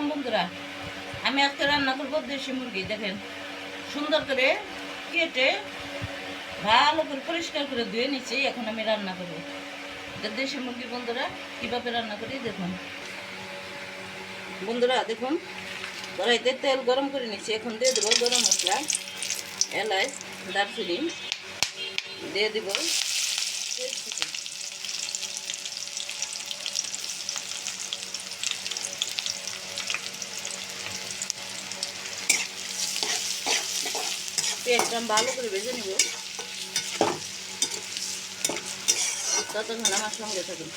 আলাইকুম বন্ধুরা। আমি আজকে রান্না করব দেশি মুরগি, দেখেন। সুন্দর করে কেটে ভালো করে পরিষ্কার করে ধুয়ে নিচ্ছি, এখন আমি রান্না করব। দেশি মুরগি বন্ধুরা, কীভাবে রান্না করি দেখুন। বন্ধুরা, দেখুন, কড়াইতে তেল গরম করে নিচ্ছি, এখন দিয়ে দেবো গরম মশলা, এলাচ, দারচিনি, দিয়ে দেব পেঁয়াজটা ভালো করে ভেজে নিব। ততক্ষণ আমার সঙ্গে থাকুন।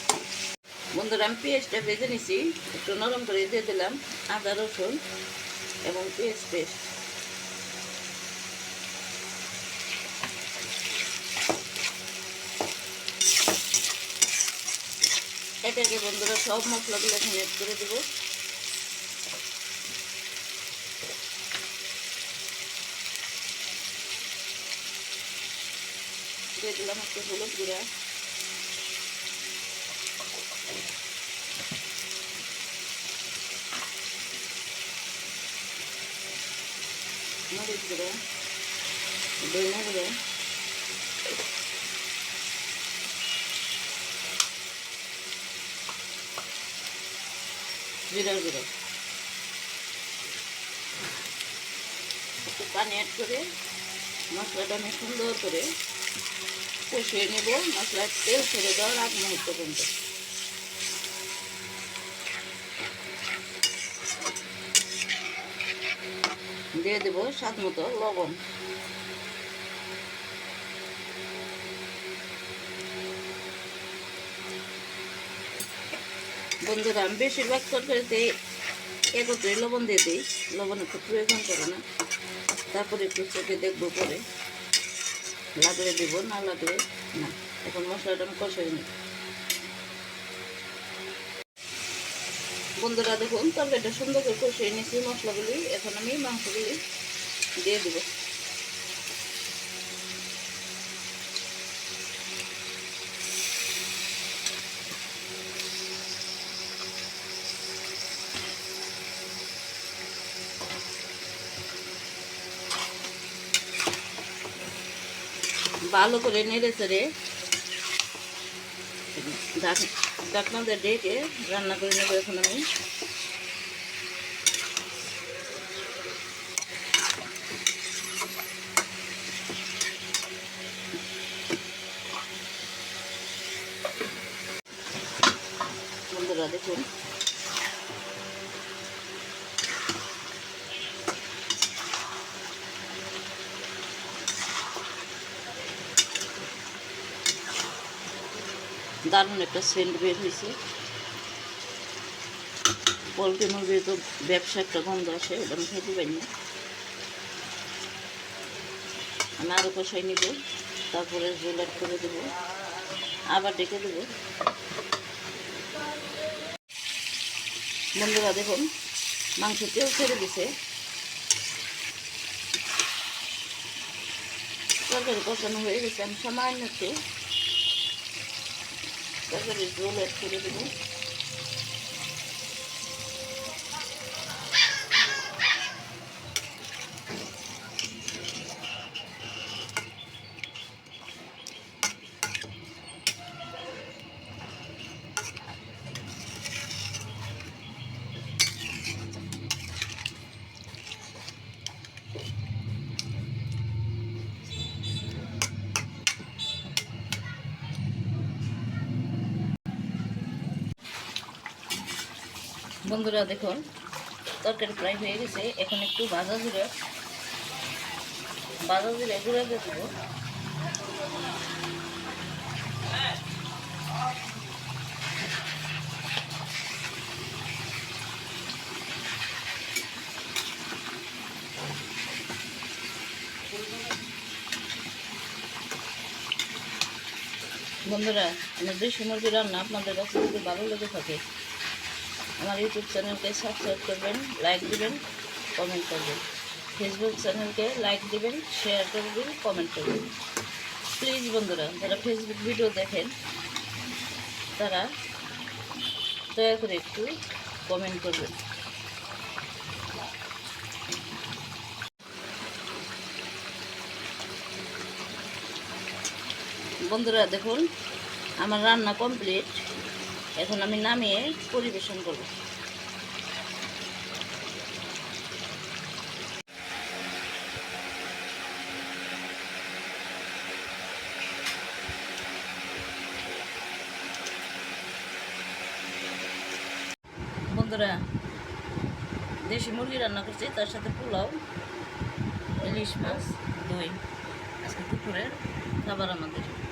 বন্ধুরা, আমি পেঁয়াজটা ভেজে নিছি, একটু নরম করে দিয়ে দিলাম, আদা, রসুন এবং পেঁয়াজ পেস্ট। এটাকে বন্ধুরা সব মশলাগুলো এখানে করে দেবো। দিয়ে দিলাম একটু হলুদ গুঁড়া। মরিচ গুঁড়ো দইনা গুঁড়ো। জিরার গুঁড়ো। পানি অ্যাড করে মশলাটা আমি সুন্দর করে কষিয়ে নেব মশলার তেল ছেড়ে দেওয়ার আগ মুহূর্ত পর্যন্ত। দিয়ে দেবো স্বাদ মতো লবণ। বন্ধুরা, আমি বেশিরভাগ তরকারিতে একত্রে লবণ দিয়ে দিই। লবণ একটু প্রয়োজন করে না। তারপরে একটু চেপে দেখব পরে। লাগলে দেবো, না লাগলে না। এখন মশলাটা আমি কষাই নিই। বন্ধুরা দেখুন, তরকারিটা সুন্দর করে কষিয়ে নিয়েছি, মশলাগুলি। এখন আমি মাংসগুলি দিয়ে দেবো। ভালো করে নেড়ে চেড়ে ঢাকনা দিয়ে ডেকে রান্না করে নেব এখন আমি। বন্ধুরা দেখুন। দারুণ একটা সেন্ট বের হয়েছে। পোলট্রি মুরগির তো ব্যবসা একটা গন্ধ আসে, ওটা আমি খেতে পারি না। কষাই নিব, তারপরে জল করে দেবো, আবার ডেকে দেবো। বন্ধুরা, দেখুন মাংস তেল ছেড়ে দিছে। তরকারি কষানো হয়ে গেছে, আমি সামান্য একটু তরকারির জল অ্যাড করে দেবো বন্ধুরা দেখুন, তরকারি প্রায় হয়ে গেছে। এখন একটু ভাজা জিরে ভাজা জিরে গুঁড়া দিয়ে দেবো। বন্ধুরা দেশি মুরগি রান্না আপনাদের কাছে যদি ভালো লেগে থাকে আমার ইউটিউব চ্যানেলকে সাবস্ক্রাইব করবেন লাইক দেবেন কমেন্ট করবেন। ফেসবুক চ্যানেলকে লাইক দেবেন শেয়ার করবেন কমেন্ট করবেন। প্লিজ বন্ধুরা, যারা ফেসবুক ভিডিও দেখেন, তারা দয়া করে একটু কমেন্ট করবেন। বন্ধুরা, দেখুন, আমার রান্না কমপ্লিট এখন আমি নামিয়ে পরিবেশন করব। বন্ধুরা, দেশি মুরগি রান্না করছি, তার সাথে পোলাও, ইলিশ মাছ, দই। আজকে দুপুরের খাবার আমাদের।